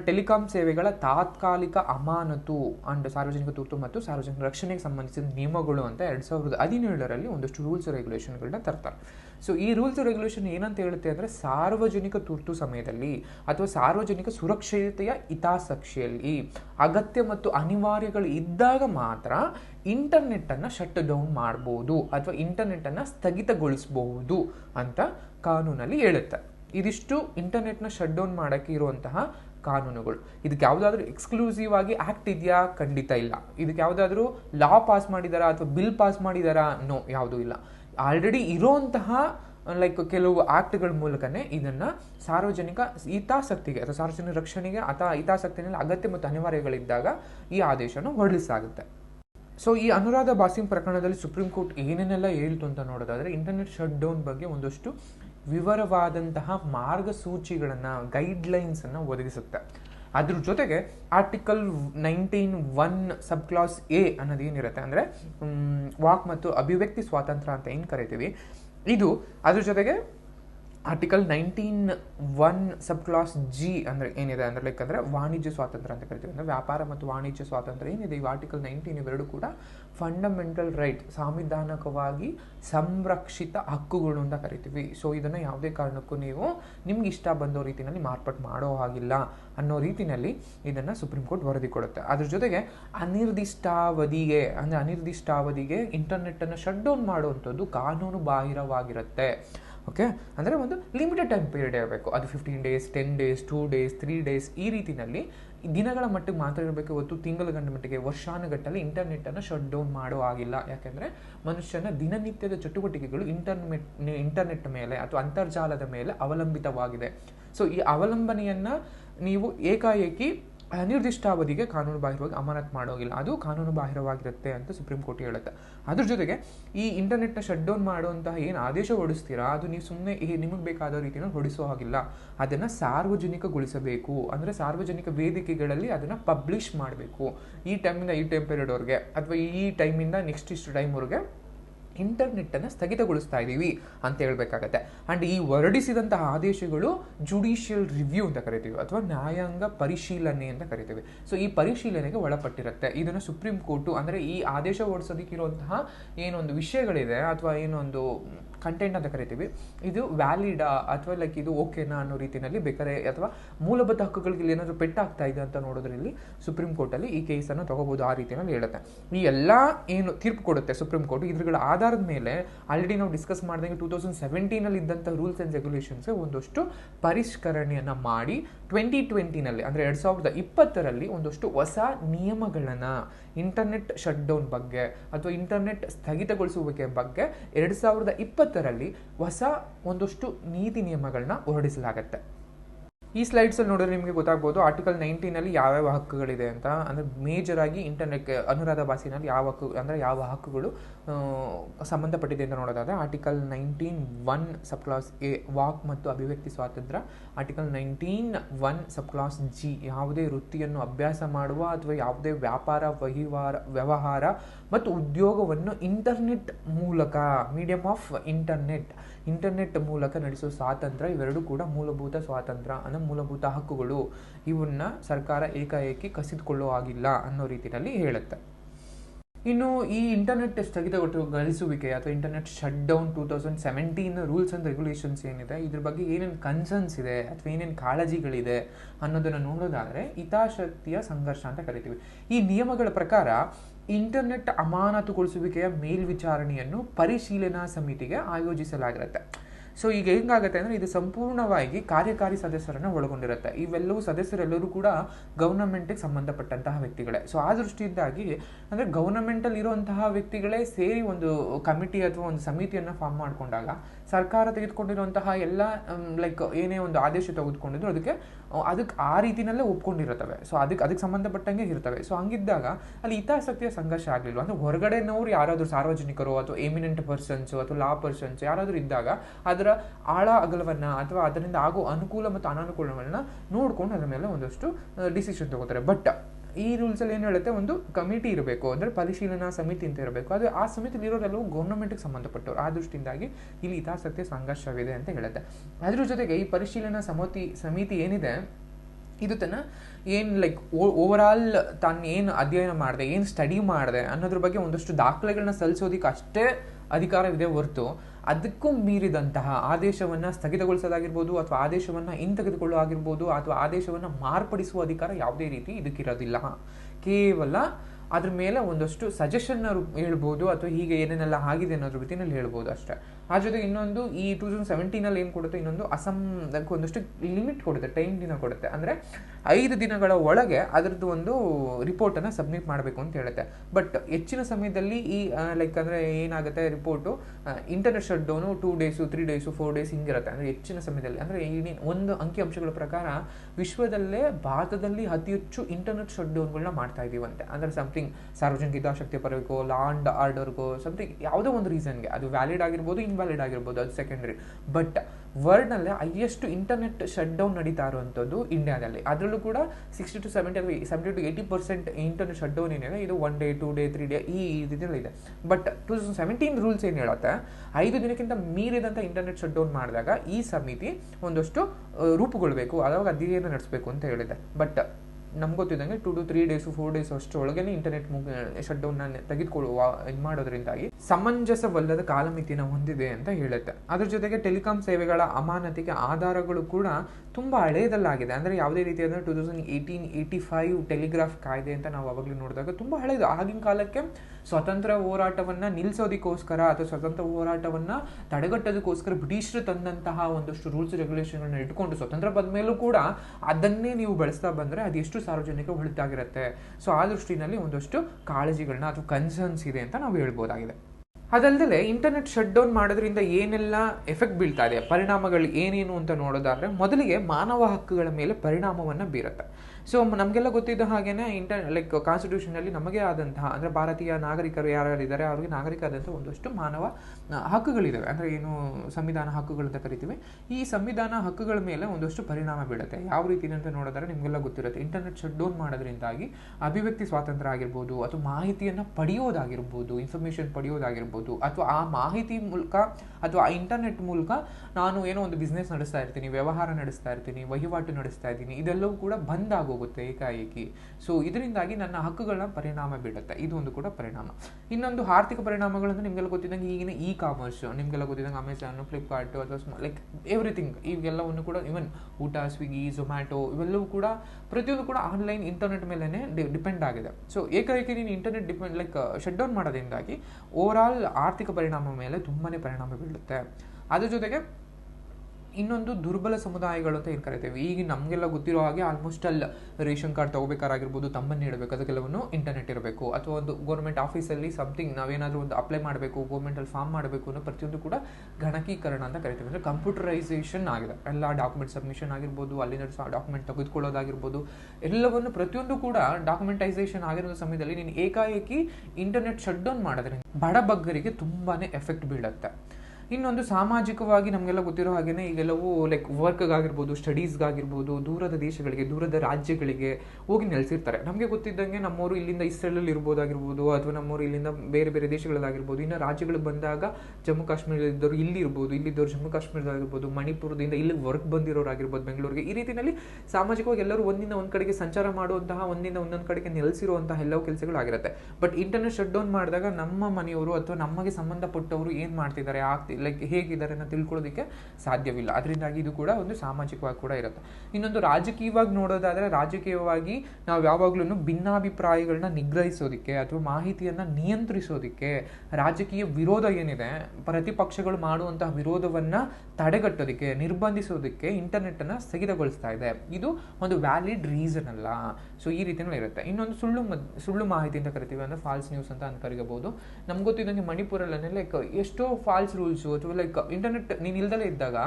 ಟೆಲಿಕಾಂ ಸೇವೆಗಳ ತಾತ್ಕಾಲಿಕ ಅಮಾನತು ಅಂಡ್ ಸಾರ್ವಜನಿಕ ತುರ್ತು ಮತ್ತು ಸಾರ್ವಜನಿಕ ರಕ್ಷಣೆಗೆ ಸಂಬಂಧಿಸಿದ ನಿಯಮಗಳು ಅಂತ ಎರಡು ಸಾವಿರದ ಹದಿನೇಳರಲ್ಲಿ ಒಂದಷ್ಟು ರೂಲ್ಸ್ ರೆಗ್ಯುಲೇಷನ್ಗಳನ್ನ ತರ್ತಾರೆ. ಸೊ ಈ ರೂಲ್ಸ್ ರೆಗ್ಯುಲೇಷನ್ ಏನಂತ ಹೇಳುತ್ತೆ ಅಂದರೆ ಸಾರ್ವಜನಿಕ ತುರ್ತು ಸಮಯದಲ್ಲಿ ಅಥವಾ ಸಾರ್ವಜನಿಕ ಸುರಕ್ಷತೆಯ ಹಿತಾಸಕ್ಷಿಯಲ್ಲಿ ಅಗತ್ಯ ಮತ್ತು ಅನಿವಾರ್ಯಗಳು ಇದ್ದಾಗ ಮಾತ್ರ ಇಂಟರ್ನೆಟ್ಟನ್ನು ಶಟ್ ಡೌನ್ ಮಾಡ್ಬೋದು ಅಥವಾ ಇಂಟರ್ನೆಟ್ಟನ್ನು ಸ್ಥಗಿತಗೊಳಿಸಬಹುದು ಅಂತ ಕಾನೂನಲ್ಲಿ ಹೇಳುತ್ತೆ. ಇದಿಷ್ಟು ಇಂಟರ್ನೆಟ್ನ ಶಟ್ ಡೌನ್ ಮಾಡೋಕ್ಕೆ ಇರುವಂತಹ ಕಾನೂನುಗಳು. ಇದಕ್ಕೆ ಯಾವುದಾದ್ರೂ ಎಕ್ಸ್ಕ್ಲೂಸಿವ್ ಆಗಿ ಆ್ಯಕ್ಟ್ ಇದೆಯಾ? ಖಂಡಿತ ಇಲ್ಲ. ಇದಕ್ಕೆ ಯಾವುದಾದ್ರೂ ಲಾ ಪಾಸ್ ಮಾಡಿದಾರಾ ಅಥವಾ ಬಿಲ್ ಪಾಸ್ ಮಾಡಿದಾರಾ? ನೋ ಯಾವುದೂ ಇಲ್ಲ. ಆಲ್ರೆಡಿ ಇರೋಂತಹ ಲೈಕ್ ಕೆಲವು ಆ್ಯಕ್ಟ್ಗಳ ಮೂಲಕನೇ ಇದನ್ನು ಸಾರ್ವಜನಿಕ ಹಿತಾಸಕ್ತಿಗೆ ಅಥವಾ ಸಾರ್ವಜನಿಕ ರಕ್ಷಣೆಗೆ ಅಥವಾ ಹಿತಾಸಕ್ತಿನಲ್ಲಿ ಅಗತ್ಯ ಮತ್ತು ಅನಿವಾರ್ಯಗಳಿದ್ದಾಗ ಈ ಆದೇಶವನ್ನು ಹೊರಡಿಸಲಾಗುತ್ತೆ. ಸೊ ಈ ಅನುರಾಧ ಬಾಸಿಂಗ್ ಪ್ರಕರಣದಲ್ಲಿ ಸುಪ್ರೀಂ ಕೋರ್ಟ್ ಏನೇನೆಲ್ಲ ಹೇಳ್ತು ಅಂತ ನೋಡೋದಾದರೆ ಇಂಟರ್ನೆಟ್ ಶಟ್ ಡೌನ್ ಬಗ್ಗೆ ಒಂದಷ್ಟು ವಿವರವಾದಂತಹ ಮಾರ್ಗಸೂಚಿಗಳನ್ನು ಗೈಡ್ಲೈನ್ಸನ್ನು ಒದಗಿಸುತ್ತೆ. ಅದ್ರ ಜೊತೆಗೆ article nineteen one sub clause A ಅನ್ನೋದು ಏನಿರುತ್ತೆ ಅಂದರೆ ವಾಕ್ ಮತ್ತು ಅಭಿವ್ಯಕ್ತಿ ಸ್ವಾತಂತ್ರ್ಯ ಅಂತ ಏನು ಕರಿತೀವಿ? ಇದು ಅದ್ರ ಜೊತೆಗೆ article nineteen one sub clause G ಅಂದರೆ ಏನಿದೆ ಅಂದರೆ ಲೈಕ್ ಅಂದರೆ ವಾಣಿಜ್ಯ ಸ್ವಾತಂತ್ರ್ಯ ಅಂತ ಕರಿತೀವಿ. ಅಂದರೆ ವ್ಯಾಪಾರ ಮತ್ತು ವಾಣಿಜ್ಯ ಸ್ವಾತಂತ್ರ್ಯ ಏನಿದೆ, ಈ ಆರ್ಟಿಕಲ್ ನೈನ್ಟೀನ್ ಇವೆರಡು ಕೂಡ ಫಂಡಮೆಂಟಲ್ ರೈಟ್ ಸಾಂವಿಧಾನಿಕವಾಗಿ ಸಂರಕ್ಷಿತ ಹಕ್ಕುಗಳು ಅಂತ ಕರಿತೀವಿ. ಸೊ ಇದನ್ನು ಯಾವುದೇ ಕಾರಣಕ್ಕೂ ನೀವು ನಿಮ್ಗೆ ಇಷ್ಟ ಬಂದೋ ರೀತಿಯಲ್ಲಿ ಮಾರ್ಪಾಟ್ ಮಾಡೋ ಹಾಗಿಲ್ಲ ಅನ್ನೋ ರೀತಿಯಲ್ಲಿ ಇದನ್ನು ಸುಪ್ರೀಂ ಕೋರ್ಟ್ ವರದಿ ಕೊಡುತ್ತೆ. ಅದ್ರ ಜೊತೆಗೆ ಅನಿರ್ದಿಷ್ಟಾವಧಿಗೆ, ಅಂದರೆ ಅನಿರ್ದಿಷ್ಟಾವಧಿಗೆ ಇಂಟರ್ನೆಟ್ಟನ್ನು ಶಟ್ ಡೌನ್ ಮಾಡುವಂಥದ್ದು ಕಾನೂನು ಬಾಹಿರವಾಗಿರುತ್ತೆ ಓಕೆ ಅಂದರೆ ಒಂದು ಲಿಮಿಟೆಡ್ ಟೈಮ್ ಪೀರಿಯಡ್ ಇರಬೇಕು. ಅದು fifteen days ten days two days three days ಈ ರೀತಿಯಲ್ಲಿ ದಿನಗಳ ಮಟ್ಟಿಗೆ ಮಾತ್ರ ಇರಬೇಕು. ಇವತ್ತು ತಿಂಗಳ ಗಂಟೆ ಮಟ್ಟಿಗೆ ವರ್ಷಾನುಗಟ್ಟಲೆ ಇಂಟರ್ನೆಟ್ಟನ್ನು ಶಟ್ ಡೌನ್ ಮಾಡೋ ಆಗಿಲ್ಲ ಯಾಕೆಂದರೆ ಮನುಷ್ಯನ ದಿನನಿತ್ಯದ ಚಟುವಟಿಕೆಗಳು ಇಂಟರ್ನೆಟ್ ಇಂಟರ್ನೆಟ್ ಮೇಲೆ ಅಥವಾ ಅಂತರ್ಜಾಲದ ಮೇಲೆ ಅವಲಂಬಿತವಾಗಿದೆ. ಸೊ ಈ ಅವಲಂಬನೆಯನ್ನು ನೀವು ಏಕಾಏಕಿ ಅನಿರ್ದಿಷ್ಟಾವಧಿಗೆ ಕಾನೂನು ಬಾಹಿರವಾಗಿ ಅಮಾನತ್ ಮಾಡೋಗಿಲ್ಲ. ಅದು ಕಾನೂನು ಬಾಹಿರವಾಗಿರುತ್ತೆ ಅಂತ ಸುಪ್ರೀಂ ಕೋರ್ಟ್ ಹೇಳುತ್ತೆ. ಅದ್ರ ಜೊತೆಗೆ ಈ ಇಂಟರ್ನೆಟ್ನ ಶಟ್ ಡೌನ್ ಮಾಡುವಂತಹ ಏನು ಆದೇಶ ಹೊಡಿಸ್ತೀರಾ ಅದು ನೀವು ಸುಮ್ಮನೆ ನಿಮಗೆ ಬೇಕಾದ ರೀತಿಯಲ್ಲಿ ಹೊಡಿಸೋ ಹಾಗಿಲ್ಲ. ಅದನ್ನು ಸಾರ್ವಜನಿಕಗೊಳಿಸಬೇಕು. ಅಂದರೆ ಸಾರ್ವಜನಿಕ ವೇದಿಕೆಗಳಲ್ಲಿ ಅದನ್ನು ಪಬ್ಲಿಷ್ ಮಾಡಬೇಕು. ಈ ಟೈಮಿಂದ ಈ ಟೈಮ್ ಪೀರಿಯಡ್ವರೆಗೆ ಅಥವಾ ಈ ಟೈಮಿಂದ ನೆಕ್ಸ್ಟ್ ಇಷ್ಟು ಟೈಮ್ವರೆಗೆ ಇಂಟರ್ನೆಟ್ಟನ್ನು ಸ್ಥಗಿತಗೊಳಿಸ್ತಾ ಇದ್ದೀವಿ ಅಂತ ಹೇಳಬೇಕಾಗತ್ತೆ. ಆ್ಯಂಡ್ ಈ ಹೊರಡಿಸಿದಂತಹ ಆದೇಶಗಳು ಜುಡಿಷಿಯಲ್ ರಿವ್ಯೂ ಅಂತ ಕರಿತೀವಿ, ಅಥವಾ ನ್ಯಾಯಾಂಗ ಪರಿಶೀಲನೆ ಅಂತ ಕರಿತೀವಿ. ಸೊ ಈ ಪರಿಶೀಲನೆಗೆ ಒಳಪಟ್ಟಿರುತ್ತೆ. ಇದನ್ನು ಸುಪ್ರೀಂ ಕೋರ್ಟು ಅಂದರೆ ಈ ಆದೇಶ ಹೊರಡಿಸೋದಕ್ಕಿರುವಂತಹ ಏನೊಂದು ವಿಷಯಗಳಿದೆ, ಅಥವಾ ಏನೊಂದು ಕಂಟೆಂಟ್ ಅಂತ ಕರಿತೀವಿ, ಇದು ವ್ಯಾಲಿಡಾ ಅಥವಾ ಲೈಕ್ ಇದು ಓಕೆನಾ ಅನ್ನೋ ರೀತಿಯಲ್ಲಿ ಬೇಕಾದ್ರೆ, ಅಥವಾ ಮೂಲಭೂತ ಹಕ್ಕುಗಳಿಗೆ ಏನಾದರೂ ಪೆಟ್ಟಾಗ್ತಾ ಇದೆ ಅಂತ ನೋಡೋದ್ರಲ್ಲಿ ಸುಪ್ರೀಂ ಕೋರ್ಟಲ್ಲಿ ಈ ಕೇಸನ್ನು ತಗೋಬಹುದು ಆ ರೀತಿಯಲ್ಲಿ ಹೇಳುತ್ತೆ. ಈ ಎಲ್ಲ ಏನು ತೀರ್ಪು ಕೊಡುತ್ತೆ ಸುಪ್ರೀಂ ಕೋರ್ಟ್, ಇದ್ರಗಳ ಆಧಾರದ ಮೇಲೆ ಆಲ್ರೆಡಿ ನಾವು ಡಿಸ್ಕಸ್ ಮಾಡಿದಂಗೆ ಟೂ ತೌಸಂಡ್ ಸೆವೆಂಟೀನಲ್ಲಿ ಇದ್ದಂಥ ರೂಲ್ಸ್ ಆ್ಯಂಡ್ ರೆಗ್ಯುಲೇಷನ್ಸ್ ಒಂದಷ್ಟು ಪರಿಷ್ಕರಣೆಯನ್ನು ಮಾಡಿ ಟ್ವೆಂಟಿ ಟ್ವೆಂಟಿನಲ್ಲಿ ಅಂದರೆ ಎರಡು ಸಾವಿರದ ಇಪ್ಪತ್ತರಲ್ಲಿ ಒಂದಷ್ಟು ಹೊಸ ನಿಯಮಗಳನ್ನು ಇಂಟರ್ನೆಟ್ ಶಟ್ ಡೌನ್ ಬಗ್ಗೆ ಅಥವಾ ಇಂಟರ್ನೆಟ್ ಸ್ಥಗಿತಗೊಳಿಸುವಿಕೆ ಬಗ್ಗೆ ಎರಡು ಸಾವಿರದ ಇಪ್ಪತ್ತರಲ್ಲಿ ಹೊಸ ಒಂದಷ್ಟು ನೀತಿ ನಿಯಮಗಳನ್ನ ಹೊರಡಿಸಲಾಗತ್ತೆ. ಈ ಸ್ಲೈಡ್ಸಲ್ಲಿ ನೋಡಿದ್ರೆ ನಿಮಗೆ ಗೊತ್ತಾಗ್ಬೋದು ಆರ್ಟಿಕಲ್ ನೈನ್ಟೀನಲ್ಲಿ ಯಾವ್ಯಾವ ಹಕ್ಕುಗಳಿದೆ ಅಂತ. ಅಂದರೆ ಮೇಜರ್ ಆಗಿ ಇಂಟರ್ನೆಟ್ ಅನುರಾಧ ಭಾಷೆನಲ್ಲಿ ಯಾವ ಹಕ್ಕು, ಅಂದರೆ ಯಾವ ಹಕ್ಕುಗಳು ಸಂಬಂಧಪಟ್ಟಿದೆ ಅಂತ ನೋಡೋದಾದರೆ article nineteen one sub clause A walk ಮತ್ತು ಅಭಿವ್ಯಕ್ತಿ ಸ್ವಾತಂತ್ರ್ಯ article nineteen one sub clause G ಯಾವುದೇ ವೃತ್ತಿಯನ್ನು ಅಭ್ಯಾಸ ಮಾಡುವ ಅಥವಾ ಯಾವುದೇ ವ್ಯಾಪಾರ, ವಹಿವಾರ, ವ್ಯವಹಾರ ಮತ್ತು ಉದ್ಯೋಗವನ್ನು ಇಂಟರ್ನೆಟ್ ಮೂಲಕ ಮೀಡಿಯಮ್ ಆಫ್ ಇಂಟರ್ನೆಟ್ ಇಂಟರ್ನೆಟ್ ಮೂಲಕ ನಡೆಸುವ ಸ್ವಾತಂತ್ರ್ಯ ಇವೆರಡೂ ಕೂಡ ಮೂಲಭೂತ ಸ್ವಾತಂತ್ರ್ಯ ಅಂದರೆ ಮೂಲಭೂತ ಹಕ್ಕುಗಳು. ಇವನ್ನ ಸರ್ಕಾರ ಏಕಾಏಕಿ ಕಸಿದುಕೊಳ್ಳೋ ಹಾಗಿಲ್ಲ ಅನ್ನೋ ರೀತಿಯಲ್ಲಿ ಹೇಳುತ್ತೆ. ಇನ್ನು ಈ ಇಂಟರ್ನೆಟ್ ಸ್ಥಗಿತಗೊಳಿಸುವಿಕೆ ಅಥವಾ internet shut down two thousand seventeen rules and regulations ಏನಿದೆ, ಇದ್ರ ಬಗ್ಗೆ ಏನೇನು ಕನ್ಸರ್ನ್ಸ್ ಇದೆ ಅಥವಾ ಏನೇನು ಕಾಳಜಿಗಳಿದೆ ಅನ್ನೋದನ್ನು ನೋಡೋದಾದರೆ ಹಿತಾಶಕ್ತಿಯ ಸಂಘರ್ಷ ಅಂತ ಕರಿತೀವಿ. ಈ ನಿಯಮಗಳ ಪ್ರಕಾರ ಇಂಟರ್ನೆಟ್ ಅಮಾನತುಗೊಳಿಸುವಿಕೆಯ ಮೇಲ್ವಿಚಾರಣೆಯನ್ನು ಪರಿಶೀಲನಾ ಸಮಿತಿಗೆ ಆಯೋಜಿಸಲಾಗಿರುತ್ತೆ. ಸೊ ಈಗ ಹೆಂಗಾಗುತ್ತೆ ಅಂದರೆ ಇದು ಸಂಪೂರ್ಣವಾಗಿ ಕಾರ್ಯಕಾರಿ ಸದಸ್ಯರನ್ನು ಒಳಗೊಂಡಿರುತ್ತೆ. ಇವೆಲ್ಲವೂ ಸದಸ್ಯರೆಲ್ಲರೂ ಕೂಡ ಗೌರ್ನಮೆಂಟಿಗೆ ಸಂಬಂಧಪಟ್ಟಂತಹ ವ್ಯಕ್ತಿಗಳೇ. ಸೊ ಆ ದೃಷ್ಟಿಯಿಂದಾಗಿ ಅಂದರೆ ಗೌರ್ನಮೆಂಟಲ್ಲಿ ಇರುವಂತಹ ವ್ಯಕ್ತಿಗಳೇ ಸೇರಿ ಒಂದು ಕಮಿಟಿ ಅಥವಾ ಒಂದು ಸಮಿತಿಯನ್ನು ಫಾರ್ಮ್ ಮಾಡಿಕೊಂಡಾಗ ಸರ್ಕಾರ ತೆಗೆದುಕೊಂಡಿರುವಂತಹ ಎಲ್ಲ ಲೈಕ್ ಏನೇ ಒಂದು ಆದೇಶ ತೆಗೆದುಕೊಂಡಿದ್ರು, ಅದಕ್ಕೆ ಅದಕ್ಕೆ ಆ ರೀತಿನಲ್ಲೇ ಒಪ್ಕೊಂಡಿರ್ತವೆ ಸೊ ಅದಕ್ಕೆ ಅದಕ್ಕೆ ಸಂಬಂಧಪಟ್ಟಂಗೆ ಇರ್ತವೆ. ಸೊ ಹಂಗಿದ್ದಾಗ ಅಲ್ಲಿ ಹಿತಾಸಕ್ತಿಯ ಸಂಘರ್ಷ ಆಗಲಿಲ್ಲ ಅಂದರೆ ಹೊರಗಡೆನವ್ರು ಯಾರಾದರೂ ಸಾರ್ವಜನಿಕರು ಅಥವಾ ಎಮಿನೆಂಟ್ ಪರ್ಸನ್ಸ್ ಅಥವಾ ಲಾ ಪರ್ಸನ್ಸ್ ಯಾರಾದರೂ ಇದ್ದಾಗ ಅದರ ಆಳ, ಅಗಲವನ್ನು ಅಥವಾ ಅದರಿಂದ ಆಗೋ ಅನುಕೂಲ ಮತ್ತು ಅನಾನುಕೂಲಗಳನ್ನ ನೋಡ್ಕೊಂಡು ಅದರ ಮೇಲೆ ಒಂದಷ್ಟು ಡಿಸಿಷನ್ ತಗೋತಾರೆ. ಬಟ್ ಈ ರೂಲ್ಸಲ್ಲಿ ಏನು ಹೇಳುತ್ತೆ? ಒಂದು ಕಮಿಟಿ ಇರಬೇಕು. ಅಂದರೆ ಪರಿಶೀಲನಾ ಸಮಿತಿ ಅಂತ ಇರಬೇಕು. ಅದು ಆ ಸಮಿತಿಲಿ ಇರೋರೆಲ್ಲವೂ ಗೌರ್ಮೆಂಟ್ಗೆ ಸಂಬಂಧಪಟ್ಟವರು. ಆ ದೃಷ್ಟಿಯಿಂದಾಗಿ ಇಲ್ಲಿ ಹಿತಾಸಕ್ತಿಯ ಸಂಘರ್ಷವಿದೆ ಅಂತ ಹೇಳುತ್ತೆ. ಅದ್ರ ಜೊತೆಗೆ ಈ ಪರಿಶೀಲನಾ ಸಮಿತಿ ಸಮಿತಿ ಏನಿದೆ? ಇದು ತನ್ನ ಏನು ಲೈಕ್ ಓವರ್ ಆಲ್ ತಾನು ಏನು ಅಧ್ಯಯನ ಮಾಡಿದೆ, ಏನು ಸ್ಟಡಿ ಮಾಡಿದೆ ಅನ್ನೋದ್ರ ಬಗ್ಗೆ ಒಂದಷ್ಟು ದಾಖಲೆಗಳನ್ನ ಸಲ್ಲಿಸೋದಕ್ಕೆ ಅಷ್ಟೇ ಅಧಿಕಾರವಿದೆ ಹೊರತು. ಅದಕ್ಕೂ ಮೀರಿದಂತಹ ಆದೇಶವನ್ನು ಸ್ಥಗಿತಗೊಳಿಸೋದಾಗಿರ್ಬೋದು ಅಥವಾ ಆದೇಶವನ್ನು ಹಿಂತೆಗೆದುಕೊಳ್ಳೋ ಆಗಿರ್ಬೋದು ಅಥವಾ ಆದೇಶವನ್ನು ಮಾರ್ಪಡಿಸುವ ಅಧಿಕಾರ ಯಾವುದೇ ರೀತಿ ಇದಕ್ಕಿರೋದಿಲ್ಲ. ಕೇವಲ ಅದ್ರ ಮೇಲೆ ಒಂದಷ್ಟು ಸಜೆಷನ್ ಹೇಳ್ಬೋದು ಅಥವಾ ಹೀಗೆ ಏನೇನೆಲ್ಲ ಆಗಿದೆ ಅನ್ನೋದ್ರ ರೀತಿಯಲ್ಲಿ ಹೇಳ್ಬೋದು ಅಷ್ಟೇ. ಆ ಜೊತೆಗೆ ಇನ್ನೊಂದು ಈ ಟೂ ತೌಸಂಡ್ ಸೆವೆಂಟೀನಲ್ಲಿ ಏನು ಕೊಡುತ್ತೆ? ಇನ್ನೊಂದು ಅಸಮ್ ಒಂದಷ್ಟು ಲಿಮಿಟ್ ಕೊಡುತ್ತೆ ಟೈಮ್ ದಿನ ಕೊಡುತ್ತೆ. ಅಂದರೆ ಐದು ದಿನಗಳ ಒಳಗೆ ಅದರದ್ದು ಒಂದು ರಿಪೋರ್ಟನ್ನು ಸಬ್ಮಿಟ್ ಮಾಡಬೇಕು ಅಂತ ಹೇಳುತ್ತೆ. ಬಟ್ ಹೆಚ್ಚಿನ ಸಮಯದಲ್ಲಿ ಈ ಲೈಕ್ ಅಂದರೆ ಏನಾಗುತ್ತೆ report internet shut down two days three days four days ಹಿಂಗಿರುತ್ತೆ. ಅಂದರೆ ಹೆಚ್ಚಿನ ಸಮಯದಲ್ಲಿ. ಅಂದರೆ ಈ ಒಂದು ಅಂಕಿಅಂಶಗಳ ಪ್ರಕಾರ ವಿಶ್ವದಲ್ಲೇ ಭಾರತದಲ್ಲಿ ಅತಿ ಹೆಚ್ಚು ಇಂಟರ್ನೆಟ್ ಶಟ್ ಡೌನ್ಗಳನ್ನ ಮಾಡ್ತಾ ಇದ್ದೀವಂತೆ ಅಂದರೆ ಸಮಥಿಂಗ್ ಸಾರ್ವಜನಿಕ ಹಿತಾಸಕ್ತಿ ಪರವಿಗೋ ಲಾಂಡ್ ಆರ್ಡರ್ಗೋ ಸಮಥಿಂಗ್ ಯಾವುದೋ ಒಂದು ರೀಸನ್ಗೆ ಅದು ವ್ಯಾಲಿಡ್ ಆಗಿರ್ಬೋದು ಇನ್ವ್ಯಾಲಿಡ್ ಆಗಿರ್ಬೋದು, ಅದು ಸೆಕೆಂಡರಿ ಬಟ್ ವರ್ಲ್ಡ್ನಲ್ಲೇ ಹೈಯೆಸ್ಟ್ ಇಂಟರ್ನೆಟ್ ಶಟ್ ಡೌನ್ ನಡೀತಾ ಇರುವಂಥದ್ದು ಇಂಡಿಯಾದಲ್ಲಿ. ಅದರಲ್ಲೂ ಕೂಡ ಸಿಕ್ಸ್ಟಿ ಟು ಸೆವೆಂಟಿ ಅಥವಾ seventy two eighty percent internet shut down ಏನಿದೆ, ಇದು one day two day three day ಈ ಇದೆ. But two thousand seventeen rules ಏನು ಹೇಳುತ್ತೆ? ಐದು ದಿನಕ್ಕಿಂತ ಮೀರಿದಂಥ ಇಂಟರ್ನೆಟ್ ಶಟ್ ಡೌನ್ ಮಾಡಿದಾಗ ಈ ಸಮಿತಿ ಒಂದಷ್ಟು ರೂಪುಗೊಳ್ಬೇಕು ಅದಾಗ ಅಧ್ಯಯನ ನಡೆಸಬೇಕು ಅಂತ ಹೇಳಿದೆ. ಬಟ್ ನಮ್ಗೆ ಗೊತ್ತಿದ್ದಂಗೆ two two three days four days ಅಷ್ಟರೊಳಗೆ ಇಂಟರ್ನೆಟ್ ಶಟ್ ಡೌನ್ನ ತೆಗೆದುಕೊಳ್ಳುವ, ಇದು ಮಾಡೋದ್ರಿಂದಾಗಿ ಸಮಂಜಸವಲ್ಲದ ಕಾಲಮಿತಿನ ಹೊಂದಿದೆ ಅಂತ ಹೇಳುತ್ತೆ. ಅದ್ರ ಜೊತೆಗೆ ಟೆಲಿಕಾಂ ಸೇವೆಗಳ ಅಮಾನತಿಗೆ ಆಧಾರಗಳು ಕೂಡ ತುಂಬ ಹಳೆಯದಲ್ಲಾಗಿದೆ ಅಂದರೆ ಯಾವುದೇ ರೀತಿಯಾದ two thousand eighteen eighty five telegraph ಕಾಯ್ದೆ ಅಂತ ನಾವು ಅವಾಗಲೂ ನೋಡಿದಾಗ ತುಂಬ ಹಳೆಯದು ಆಗಿನ ಕಾಲಕ್ಕೆ ಸ್ವತಂತ್ರ ಹೋರಾಟವನ್ನು ನಿಲ್ಲಿಸೋದಕ್ಕೋಸ್ಕರ ಅಥವಾ ಸ್ವತಂತ್ರ ಹೋರಾಟವನ್ನು ತಡೆಗಟ್ಟೋದಕ್ಕೋಸ್ಕರ ಬ್ರಿಟಿಷರು ತಂದಂತಹ ಒಂದಷ್ಟು ರೂಲ್ಸ್ ರೆಗ್ಯುಲೇಷನ್ಗಳನ್ನ ಇಟ್ಕೊಂಡು ಸ್ವತಂತ್ರ ಬಂದ ಮೇಲೂ ಕೂಡ ಅದನ್ನೇ ನೀವು ಬಳಸ್ತಾ ಬಂದರೆ ಅದು ಎಷ್ಟು ಸಾರ್ವಜನಿಕ ಒಳಿತಾಗಿರುತ್ತೆ. ಸೊ, ಆ ದೃಷ್ಟಿನಲ್ಲಿ ಒಂದಷ್ಟು ಕಾಳಜಿಗಳನ್ನ ಅಥವಾ ಕನ್ಸರ್ನ್ಸ್ ಇದೆ ಅಂತ ನಾವು ಹೇಳ್ಬೋದಾಗಿದೆ. ಅದಲ್ಲದೆ ಇಂಟರ್ನೆಟ್ ಶಟ್ ಡೌನ್ ಮಾಡೋದ್ರಿಂದ ಏನೆಲ್ಲ ಎಫೆಕ್ಟ್ ಬೀಳ್ತಾ ಇದೆ? ಪರಿಣಾಮಗಳು ಏನೇನು ಅಂತ ನೋಡೋದಾದರೆ, ಮೊದಲಿಗೆ ಮಾನವ ಹಕ್ಕುಗಳ ಮೇಲೆ ಪರಿಣಾಮವನ್ನು ಬೀರುತ್ತೆ. ಸೊ ನಮಗೆಲ್ಲ ಗೊತ್ತಿದ್ದ ಹಾಗೇನೆ ಇಂಟರ್ ಲೈಕ್ ಕಾನ್ಸ್ಟಿಟ್ಯೂಷನಲ್ಲಿ ನಮಗೆ ಆದಂತಹ, ಅಂದರೆ ಭಾರತೀಯ ನಾಗರಿಕರು ಯಾರ್ಯಾರಿದ್ದಾರೆ, ಅವರಿಗೆ ನಾಗರಿಕ ಆದಂಥ ಒಂದಷ್ಟು ಮಾನವ ಹಕ್ಕುಗಳಿದ್ದಾವೆ ಅಂದರೆ ಏನು ಸಂವಿಧಾನ ಹಕ್ಕುಗಳು ಅಂತ ಕರಿತೀವಿ. ಈ ಸಂವಿಧಾನ ಹಕ್ಕುಗಳ ಮೇಲೆ ಒಂದಷ್ಟು ಪರಿಣಾಮ ಬೀಳುತ್ತೆ. ಯಾವ ರೀತಿ ಅಂತ ನೋಡಿದ್ರೆ ನಿಮಗೆಲ್ಲ ಗೊತ್ತಿರುತ್ತೆ. ಇಂಟರ್ನೆಟ್ ಶಟ್ ಡೌನ್ ಮಾಡೋದ್ರಿಂದಾಗಿ ಅಭಿವ್ಯಕ್ತಿ ಸ್ವಾತಂತ್ರ್ಯ ಆಗಿರ್ಬೋದು, ಅಥವಾ ಮಾಹಿತಿಯನ್ನು ಪಡೆಯೋದಾಗಿರ್ಬೋದು ಇನ್ಫಾರ್ಮೇಷನ್ ಪಡೆಯೋದಾಗಿರ್ಬೋದು, ಅಥವಾ ಆ ಮಾಹಿತಿ ಮೂಲಕ, ಅಥವಾ ಆ ಇಂಟರ್ನೆಟ್ ಮೂಲಕ ನಾನು ಏನೋ ಒಂದು ಬಿಸ್ನೆಸ್ ನಡೆಸ್ತಾ ಇರ್ತೀನಿ, ವ್ಯವಹಾರ ನಡೆಸ್ತಾ ಇರ್ತೀನಿ, ವಹಿವಾಟು ನಡೆಸ್ತಾ ಇದ್ದೀನಿ, ಇದೆಲ್ಲವೂ ಕೂಡ ಬಂದ್ ಆಗೋಗುತ್ತೆ ಏಕಾಏಕಿ. ಸೊ ಇದರಿಂದಾಗಿ ನನ್ನ ಹಕ್ಕುಗಳನ್ನ ಪರಿಣಾಮ ಬೀಳುತ್ತೆ. ಇದು ಒಂದು ಕೂಡ ಪರಿಣಾಮ. ಇನ್ನೊಂದು ಆರ್ಥಿಕ ಪರಿಣಾಮಗಳಂದ್ರೆ ನಿಮಗೆಲ್ಲ ಗೊತ್ತಿದ್ದಂಗೆ ಈಗಿನ ಇ ಕಾಮರ್ಸ್ ನಿಮಗೆಲ್ಲ ಗೊತ್ತಿದ್ದಂಗೆ ಅಮೆಝಾನ್ ಫ್ಲಿಪ್ಕಾರ್ಟ್ ಅಥವಾ ಲೈಕ್ ಎವ್ರಿಥಿಂಗ್ ಇವೆಲ್ಲವನ್ನು ಕೂಡ ಇವನ್ ಊಟ ಸ್ವಿಗ್ಗಿ ಝೊಮ್ಯಾಟೊ ಇವೆಲ್ಲವೂ ಕೂಡ ಪ್ರತಿಯೊಂದು ಕೂಡ ಆನ್ಲೈನ್ ಇಂಟರ್ನೆಟ್ ಮೇಲೇ ಡಿಪೆಂಡ್ ಆಗಿದೆ. ಸೊ ಏಕಾಏಕಿ ನೀನು internet depend like shut down ಮಾಡೋದ್ರಿಂದಾಗಿ overall ಆರ್ಥಿಕ ಪರಿಣಾಮ ಮೇಲೆ ತುಂಬಾ ಪರಿಣಾಮ ಬೀಳುತ್ತೆ. ಅದ್ರ ಜೊತೆಗೆ ಇನ್ನೊಂದು ದುರ್ಬಲ ಸಮುದಾಯಗಳು ಅಂತ ಏನು ಕರಿತೇವೆ? ಈಗ ನಮಗೆಲ್ಲ ಗೊತ್ತಿರೋ ಹಾಗೆ ಆಲ್ಮೋಸ್ಟ್ ಅಲ್ಲಿ ರೇಷನ್ ಕಾರ್ಡ್ ತೊಗೋಬೇಕಾಗಿರ್ಬೋದು ತಮ್ಮನ್ನು ನೀಡಬೇಕು ಅದಕ್ಕೆಲ್ಲವನ್ನು ಇಂಟರ್ನೆಟ್ ಇರಬೇಕು, ಅಥವಾ ಒಂದು ಗೌರ್ಮೆಂಟ್ ಆಫೀಸಲ್ಲಿ ಸಮಥಿಂಗ್ ನಾವೇನಾದರೂ ಒಂದು ಅಪ್ಲೈ ಮಾಡಬೇಕು ಗೌರ್ಮೆಂಟಲ್ಲಿ ಫಾರ್ಮ್ ಮಾಡಬೇಕು ಅನ್ನೋ ಪ್ರತಿಯೊಂದು ಕೂಡ ಗಣಕೀಕರಣ ಅಂತ ಕರಿತೀವಿ. ಅಂದರೆ ಕಂಪ್ಯೂಟರೈಸೇಷನ್ ಆಗಿದೆ. ಎಲ್ಲ ಡಾಕ್ಯುಮೆಂಟ್ ಸಬ್ಮಿಷನ್ ಆಗಿರ್ಬೋದು ಅಲ್ಲಿನ ಡಾಕ್ಯುಮೆಂಟ್ ತೆಗೆದುಕೊಳ್ಳೋದಾಗಿರ್ಬೋದು, ಎಲ್ಲವನ್ನು ಪ್ರತಿಯೊಂದು ಕೂಡ ಡಾಕ್ಯುಮೆಂಟೈಸೇಷನ್ ಆಗಿರೋ ಸಮಯದಲ್ಲಿ ನೀನು ಏಕಾಏಕಿ ಇಂಟರ್ನೆಟ್ ಶಟ್ ಡೌನ್ ಬಡ ಬಗ್ಗರಿಗೆ ತುಂಬಾ ಎಫೆಕ್ಟ್ ಬೀಳುತ್ತೆ. ಇನ್ನೊಂದು ಸಾಮಾಜಿಕವಾಗಿ ನಮಗೆಲ್ಲ ಗೊತ್ತಿರೋ ಹಾಗೇನೆ ಈಗೆಲ್ಲವೂ ಲೈಕ್ ವರ್ಕ್ಗಾಗಿರ್ಬೋದು ಸ್ಟಡೀಸ್ಗಾಗಿರ್ಬೋದು ದೂರದ ದೇಶಗಳಿಗೆ, ದೂರದ ರಾಜ್ಯಗಳಿಗೆ ಹೋಗಿ ನೆಲೆಸಿರ್ತಾರೆ. ನಮಗೆ ಗೊತ್ತಿದ್ದಂಗೆ ನಮ್ಮವರು ಇಲ್ಲಿಂದ ಇಸ್ರೇಲಲ್ಲಿ ಇರ್ಬೋದಾಗಿರ್ಬೋದು, ಅಥವಾ ನಮ್ಮವರು ಇಲ್ಲಿಂದ ಬೇರೆ ಬೇರೆ ದೇಶಗಳಾಗಿರ್ಬೋದು, ಇನ್ನು ರಾಜ್ಯಗಳಿಗೆ ಬಂದಾಗ ಜಮ್ಮು ಕಾಶ್ಮೀರದವರು ಇಲ್ಲಿ ಇರ್ಬೋದು ಇಲ್ಲಿದ್ದವರು ಜಮ್ಮು ಕಾಶ್ಮೀರದಾಗಿರ್ಬೋದು ಮಣಿಪುರದಿಂದ ಇಲ್ಲಿ ವರ್ಕ್ ಬಂದಿರೋರಾಗಿರ್ಬೋದು ಬೆಂಗಳೂರಿಗೆ. ಈ ರೀತಿಯಲ್ಲಿ ಸಾಮಾಜಿಕವಾಗಿ ಎಲ್ಲರೂ ಒಂದಿಂದ ಒಂದು ಕಡೆಗೆ ಸಂಚಾರ ಮಾಡುವಂತಹ ಒಂದಿಂದ ಒಂದೊಂದು ಕಡೆಗೆ ನೆಲೆಸಿರುವಂತಹ ಎಲ್ಲವೂ ಕೆಲಸಗಳಾಗಿರುತ್ತೆ. ಬಟ್ ಇಂಟರ್ನೆಟ್ ಶಟ್ ಡೌನ್ ಮಾಡಿದಾಗ ನಮ್ಮ ಮನೆಯವರು ಅಥವಾ ನಮಗೆ ಸಂಬಂಧಪಟ್ಟವರು ಏನು ಮಾಡ್ತಿದ್ದಾರೆ? ಆಗ್ತಿ ಲೈಕ್ ಹೇಗಿದ್ದಾರೆ ಅನ್ನೋ ತಿಳ್ಕೊಳ್ಳೋದಕ್ಕೆ ಸಾಧ್ಯವಿಲ್ಲ. ಅದರಿಂದಾಗಿ ಇದು ಕೂಡ ಒಂದು ಸಾಮಾಜಿಕವಾಗಿ ಕೂಡ ಇರುತ್ತೆ. ಇನ್ನೊಂದು ರಾಜಕೀಯವಾಗಿ ನೋಡೋದಾದರೆ ರಾಜಕೀಯವಾಗಿ ನಾವು ಯಾವಾಗಲೂ ಭಿನ್ನಾಭಿಪ್ರಾಯಗಳನ್ನ ನಿಗ್ರಹಿಸೋದಕ್ಕೆ ಅಥವಾ ಮಾಹಿತಿಯನ್ನು ನಿಯಂತ್ರಿಸೋದಕ್ಕೆ ರಾಜಕೀಯ ವಿರೋಧ ಏನಿದೆ, ಪ್ರತಿಪಕ್ಷಗಳು ಮಾಡುವಂತಹ ವಿರೋಧವನ್ನು ತಡೆಗಟ್ಟೋದಕ್ಕೆ, ನಿರ್ಬಂಧಿಸೋದಕ್ಕೆ ಇಂಟರ್ನೆಟ್ಟನ್ನು ಸ್ಥಗಿತಗೊಳಿಸ್ತಾ ಇದೆ. ಇದು ಒಂದು ವ್ಯಾಲಿಡ್ ರೀಸನ್ ಅಲ್ಲ. ಸೊ ಈ ರೀತಿಯಲ್ಲಿ ಇರುತ್ತೆ. ಇನ್ನೊಂದು ಸುಳ್ಳು ಸುಳ್ಳು ಮಾಹಿತಿ ಅಂತ ಕರಿತೀವಿ ಅಂದರೆ ಫಾಲ್ಸ್ ನ್ಯೂಸ್ ಅಂತ ಅಂತ ಕರಿಗಬಹುದು ನಮ್ಗೆ ಗೊತ್ತಿದ್ದಂಗೆ ಮಣಿಪುರಲ್ಲೇ ಲೈಕ್ ಎಷ್ಟೋ ಫಾಲ್ಸ್ ರೂಲ್ಸು ಅಥವಾ ಲೈಕ್ ಇಂಟರ್ನೆಟ್ ನೀನು ಇಲ್ದಲೇ ಇದ್ದಾಗ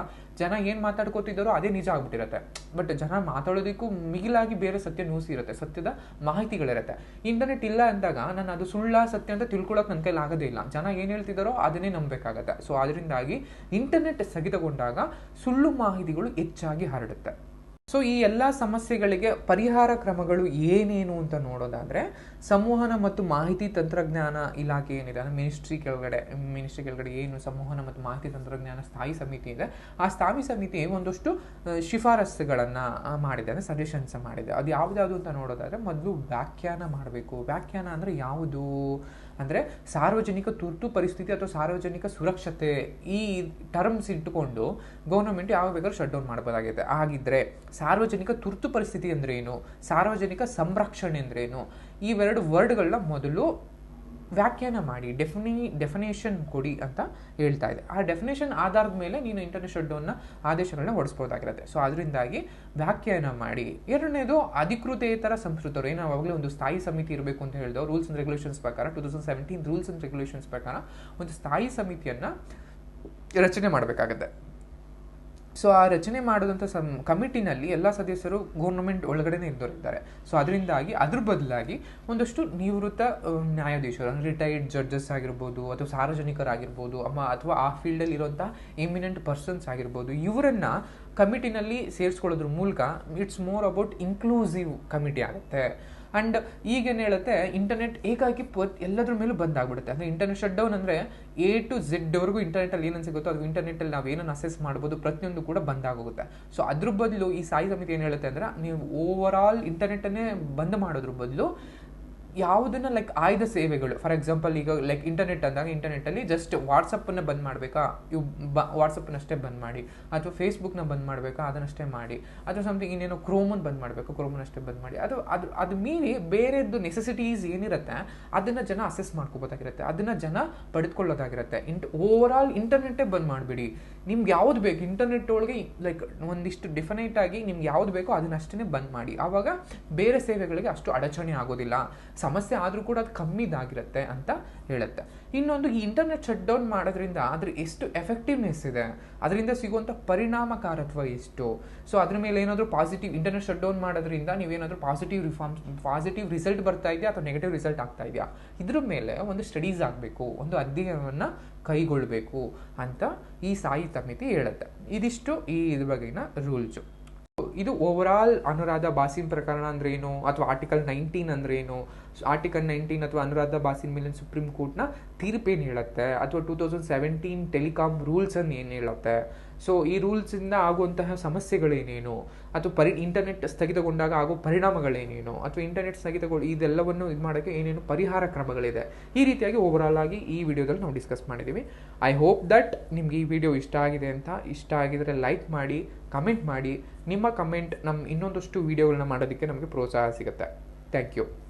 ಜನ ಏನು ಮಾತಾಡ್ಕೋತಿದ್ದಾರೋ ಅದೇ ನಿಜ ಆಗ್ಬಿಟ್ಟಿರುತ್ತೆ. ಬಟ್ ಜನ ಮಾತಾಡೋದಕ್ಕೂ ಮಿಗಿಲಾಗಿ ಬೇರೆ ಸತ್ಯ ನ್ಯೂಸ್ ಇರುತ್ತೆ, ಸತ್ಯದ ಮಾಹಿತಿಗಳಿರುತ್ತೆ. ಇಂಟರ್ನೆಟ್ ಇಲ್ಲ ಅಂದಾಗ ನಾನು ಅದು ಸುಳ್ಳ ಸತ್ಯ ಅಂತ ತಿಳ್ಕೊಳಕ್ ನನ್ನ ಕೈಲಿ ಆಗೋದೇ ಇಲ್ಲ. ಜನ ಏನು ಹೇಳ್ತಿದ್ದಾರೋ ಅದನ್ನೇ ನಂಬಬೇಕಾಗತ್ತೆ. ಸೊ ಅದರಿಂದಾಗಿ ಇಂಟರ್ನೆಟ್ ಸ್ಥಗಿತಗೊಂಡಾಗ ಸುಳ್ಳು ಮಾಹಿತಿಗಳು ಹೆಚ್ಚಾಗಿ ಹರಡುತ್ತೆ. ಸೊ ಈ ಎಲ್ಲ ಸಮಸ್ಯೆಗಳಿಗೆ ಪರಿಹಾರ ಕ್ರಮಗಳು ಏನೇನು ಅಂತ ನೋಡೋದಾದ್ರೆ ಸಂವಹನ ಮತ್ತು ಮಾಹಿತಿ ತಂತ್ರಜ್ಞಾನ ಇಲಾಖೆ ಏನಿದೆ, ಅಂದರೆ ಮಿನಿಸ್ಟ್ರಿ ಕೆಳಗಡೆ ಮಿನಿಸ್ಟ್ರಿ ಕೆಳಗಡೆ ಏನು ಸಂವಹನ ಮತ್ತು ಮಾಹಿತಿ ತಂತ್ರಜ್ಞಾನ ಸ್ಥಾಯಿ ಸಮಿತಿ ಇದೆ, ಆ ಸ್ಥಾಯಿ ಸಮಿತಿ ಒಂದಷ್ಟು ಶಿಫಾರಸ್ಸುಗಳನ್ನು ಮಾಡಿದೆ, ಅಂದರೆ ಸಜೆಷನ್ಸ್ ಮಾಡಿದೆ. ಅದು ಯಾವುದ್ಯಾವುದು ಅಂತ ನೋಡೋದಾದರೆ ಮೊದಲು ವ್ಯಾಖ್ಯಾನ ಮಾಡಬೇಕು. ವ್ಯಾಖ್ಯಾನ ಅಂದರೆ ಯಾವುದು? ಅಂದರೆ ಸಾರ್ವಜನಿಕ ತುರ್ತು ಪರಿಸ್ಥಿತಿ ಅಥವಾ ಸಾರ್ವಜನಿಕ ಸುರಕ್ಷತೆ ಈ ಟರ್ಮ್ಸ್ ಇಟ್ಟುಕೊಂಡು ಗೌರ್ಮೆಂಟ್ ಯಾವಾಗ ಬೇಕಾದ್ರೂ ಶಟ್ ಡೌನ್ ಮಾಡಬಹುದಾಗಿದೆ ಆಗಿದ್ರೆ ಸಾರ್ವಜನಿಕ ತುರ್ತು ಪರಿಸ್ಥಿತಿ ಅಂದ್ರೇನು ಸಾರ್ವಜನಿಕ ಸಂರಕ್ಷಣೆ ಅಂದ್ರೇನು ಇವೆರಡು ವರ್ಡ್ಗಳನ್ನ ಮೊದಲು ವ್ಯಾಖ್ಯಾನ ಮಾಡಿ, ಡೆಫಿನಿ, ಡೆಫಿನೇಷನ್ ಕೊಡಿ ಅಂತ ಹೇಳ್ತಾ ಇದೆ. ಆ ಡೆಫಿನೇಷನ್ ಆಧಾರದ ಮೇಲೆ ನೀನು ಇಂಟರ್ನೆಟ್ ಡೌನ್ನ ಆದೇಶಗಳನ್ನ ಹೊಡಿಸ್ಬೋದಾಗಿರುತ್ತೆ. ಸೊ ಅದರಿಂದಾಗಿ ವ್ಯಾಖ್ಯಾನ ಮಾಡಿ. ಎರಡನೇದು ಅಧಿಕೃತೇತರ ಸಂಸ್ಕೃತರು. ಏನು ಅವಾಗಲೇ ಒಂದು ಸ್ಥಾಯಿ ಸಮಿತಿ ಇರಬೇಕು ಅಂತ ಹೇಳಿದವು ರೂಲ್ಸ್ ಅಂಡ್ ರೆಗ್ಯುಲೇಷನ್ಸ್ ಪ್ರಕಾರ two thousand seventeen rules and regulations ಪ್ರಕಾರ ಒಂದು ಸ್ಥಾಯಿ ಸಮಿತಿಯನ್ನು ರಚನೆ ಮಾಡಬೇಕಾಗತ್ತೆ. ಸೊ ಆ ರಚನೆ ಮಾಡಿದಂಥ ಸಮ್ ಕಮಿಟಿನಲ್ಲಿ ಎಲ್ಲ ಸದಸ್ಯರು ಗೌರ್ಮೆಂಟ್ ಒಳಗಡೆನೇ ಇದ್ದವರಿದ್ದಾರೆ. ಸೊ ಅದರಿಂದಾಗಿ, ಅದ್ರ ಬದಲಾಗಿ ಒಂದಷ್ಟು ನಿವೃತ್ತ ನ್ಯಾಯಾಧೀಶರು, ಅಂದರೆ ರಿಟೈರ್ಡ್ ಜಡ್ಜಸ್ ಆಗಿರ್ಬೋದು ಅಥವಾ ಸಾರ್ವಜನಿಕರಾಗಿರ್ಬೋದು, ಅಮ್ಮ ಅಥವಾ ಆ ಫೀಲ್ಡಲ್ಲಿ ಇರುವಂಥ ಇಮಿನೆಂಟ್ ಪರ್ಸನ್ಸ್ ಆಗಿರ್ಬೋದು, ಇವರನ್ನ ಕಮಿಟಿನಲ್ಲಿ ಸೇರಿಸ್ಕೊಳ್ಳೋದ್ರ ಮೂಲಕ it's more about inclusive committee ಆಗುತ್ತೆ. ಅಂಡ್ ಈಗೇನು ಹೇಳುತ್ತೆ ಇಂಟರ್ನೆಟ್ ಏಕಾಕಿ ಪ ಎಲ್ಲದ್ರ ಮೇಲೂ ಬಂದ್ ಆಗ್ಬಿಡುತ್ತೆ ಅಂದ್ರೆ ಇಂಟರ್ನೆಟ್ ಶಟ್ ಡೌನ್ ಅಂದ್ರೆ ಎ ಟು ಝೆಡ್ ವರೆಗೂ ಇಂಟರ್ನೆಟ್ ಅಲ್ಲಿ ಏನನ್ ಸಿಗುತ್ತೋ ಅದು ಇಂಟರ್ನೆಟ್ ಅಲ್ಲಿ ನಾವು ಏನನ್ನ ಅಸೆಸ್ ಮಾಡ್ಬೋದು ಪ್ರತಿಯೊಂದು ಕೂಡ ಬಂದ್ ಆಗೋಗುತ್ತೆ ಸೊ ಅದ್ರ ಬದಲು ಈ ಸಾಯಿ ಸಮಿತಿ ಏನು ಹೇಳುತ್ತೆ ಅಂದ್ರೆ, ನೀವು ಓವರ್ ಆಲ್ ಇಂಟರ್ನೆಟ್ ಅನ್ನೇ ಬಂದ್ ಮಾಡೋದ್ರ ಬದಲು ಯಾವುದನ್ನ ಲೈಕ್ ಆಯ್ದ ಸೇವೆಗಳು. ಫಾರ್ ಎಕ್ಸಾಂಪಲ್ ಈಗ ಲೈಕ್ ಇಂಟರ್ನೆಟ್ ಅಂದಾಗ ಇಂಟರ್ನೆಟ್ ಅಲ್ಲಿ ಜಸ್ಟ್ ವಾಟ್ಸಪ್ಪನ್ನು ಬಂದ್ ಮಾಡಬೇಕಾ? ಇವು ಬ ವಾಟ್ಸಪ್ಪನ್ನಷ್ಟೇ ಬಂದ್ ಮಾಡಿ. ಅಥವಾ ಫೇಸ್ಬುಕ್ನ ಬಂದ್ ಮಾಡಬೇಕಾ? ಅದನ್ನಷ್ಟೇ ಮಾಡಿ. ಅಥವಾ ಸಮಥಿಂಗ್ ಇನ್ನೇನೋ ಕ್ರೋಮನ್ ಬಂದ್ ಮಾಡಬೇಕು ಕ್ರೋಮನ್ನಷ್ಟೇ ಬಂದ್ ಮಾಡಿ. ಅದು ಅದು ಅದು ಮೀರಿ ಬೇರೆದ್ದು ನೆಸೆಸಿಟೀಸ್ ಏನಿರುತ್ತೆ, ಅದನ್ನ ಜನ ಅಸೆಸ್ ಮಾಡ್ಕೋಬೋದಾಗಿರುತ್ತೆ. ಅದನ್ನ ಜನ ಪಡೆದುಕೊಳ್ಳೋದಾಗಿರುತ್ತೆ. ಇಂಟ್ ಓವರ್ ಆಲ್ ಇಂಟರ್ನೆಟ್ಟೇ ಬಂದ್ ಮಾಡಿಬಿಡಿ. ನಿಮ್ಗೆ ಯಾವ್ದು ಬೇಕು? ಇಂಟರ್ನೆಟ್ ಒಳಗೆ ಲೈಕ್ ಒಂದಿಷ್ಟು ಡಿಫಿನೈಟ್ ಆಗಿ ನಿಮ್ಗೆ ಯಾವ್ದು ಬೇಕೋ ಅದನ್ನಷ್ಟೇ ಬಂದ್ ಮಾಡಿ. ಆವಾಗ ಬೇರೆ ಸೇವೆಗಳಿಗೆ ಅಷ್ಟು ಅಡಚಣೆ ಆಗೋದಿಲ್ಲ. ಸಮಸ್ಯೆ ಆದರೂ ಕೂಡ ಅದು ಕಮ್ಮಿದಾಗಿರುತ್ತೆ ಅಂತ ಹೇಳುತ್ತೆ. ಇನ್ನೊಂದು ಈ ಇಂಟರ್ನೆಟ್ ಶಟ್ ಡೌನ್ ಮಾಡೋದ್ರಿಂದ ಅದ್ರ ಎಷ್ಟು ಎಫೆಕ್ಟಿವ್ನೆಸ್ ಇದೆ, ಅದರಿಂದ ಸಿಗುವಂಥ ಪರಿಣಾಮಕಾರತ್ವ ಎಷ್ಟು? ಸೊ ಅದ್ರ ಮೇಲೆ ಏನಾದರೂ ಪಾಸಿಟಿವ್ ಇಂಟರ್ನೆಟ್ ಶಟ್ ಡೌನ್ ಮಾಡೋದ್ರಿಂದ ನೀವೇನಾದರೂ ಪಾಸಿಟಿವ್ ರಿಫಾರ್ಮ್ಸ್ ಪಾಸಿಟಿವ್ ರಿಸಲ್ಟ್ ಬರ್ತಾ ಇದೆಯಾ ಅಥವಾ ನೆಗೆಟಿವ್ ರಿಸಲ್ಟ್ ಆಗ್ತಾ ಇದೆಯಾ? ಇದ್ರ ಮೇಲೆ ಒಂದು ಸ್ಟಡೀಸ್ ಆಗಬೇಕು, ಒಂದು ಅಧ್ಯಯನವನ್ನು ಕೈಗೊಳ್ಳಬೇಕು ಅಂತ ಈ ಸಾಯಿ ಸಮಿತಿ ಹೇಳುತ್ತೆ. ಇದಿಷ್ಟು ಈ ಇದ್ರ ಬಗೆಗಿನ ರೂಲ್ಸು ಇದು ಓವರ್ ಆಲ್ ಅನುರಾಧ ಬಾಸಿನ್ ಪ್ರಕರಣ ಅಂದ್ರೆ ಏನು? ಅಥವಾ ಆರ್ಟಿಕಲ್ ನೈನ್ಟೀನ್ ಅಂದ್ರೆ ಏನು? ಆರ್ಟಿಕಲ್ ನೈನ್ಟೀನ್ ಅಥವಾ ಅನುರಾಧ ಬಾಸಿನ್ ಮೇಲಿನ ಸುಪ್ರೀಂ ಕೋರ್ಟ್ನ ತೀರ್ಪೇನು ಹೇಳುತ್ತೆ? ಅಥವಾ two thousand seventeen telecom rules ಅನ್ನು ಏನು ಹೇಳುತ್ತೆ? ಸೊ ಈ ರೂಲ್ಸಿಂದ ಆಗುವಂತಹ ಸಮಸ್ಯೆಗಳೇನೇನು? ಅಥವಾ ಪರಿ ಇಂಟರ್ನೆಟ್ ಸ್ಥಗಿತಗೊಂಡಾಗ ಆಗೋ ಪರಿಣಾಮಗಳೇನೇನು? ಅಥವಾ ಇಂಟರ್ನೆಟ್ ಸ್ಥಗಿತಗೊಳ್ಳ ಇದೆಲ್ಲವನ್ನು ಇದು ಮಾಡೋಕ್ಕೆ ಏನೇನು ಪರಿಹಾರ ಕ್ರಮಗಳಿದೆ? ಈ ರೀತಿಯಾಗಿ ಓವರ್ ಆಗಿ ಈ ವಿಡಿಯೋದಲ್ಲಿ ನಾವು ಡಿಸ್ಕಸ್ ಮಾಡಿದ್ದೀವಿ ಐ ಹೋಪ್ ದಟ್ ನಿಮ್ಗೆ ಈ ವಿಡಿಯೋ ಇಷ್ಟ ಆಗಿದೆ ಅಂತ. ಇಷ್ಟ ಆಗಿದ್ರೆ ಲೈಕ್ ಮಾಡಿ ಕಮೆಂಟ್ ಮಾಡಿ ನಿಮ್ಮ ಕಮೆಂಟ್ ನಮ್ಮ ಇನ್ನೊಂದಷ್ಟು ವೀಡಿಯೋಗಳನ್ನ ಮಾಡೋದಕ್ಕೆ ನಮಗೆ ಪ್ರೋತ್ಸಾಹ ಸಿಗುತ್ತೆ. Thank you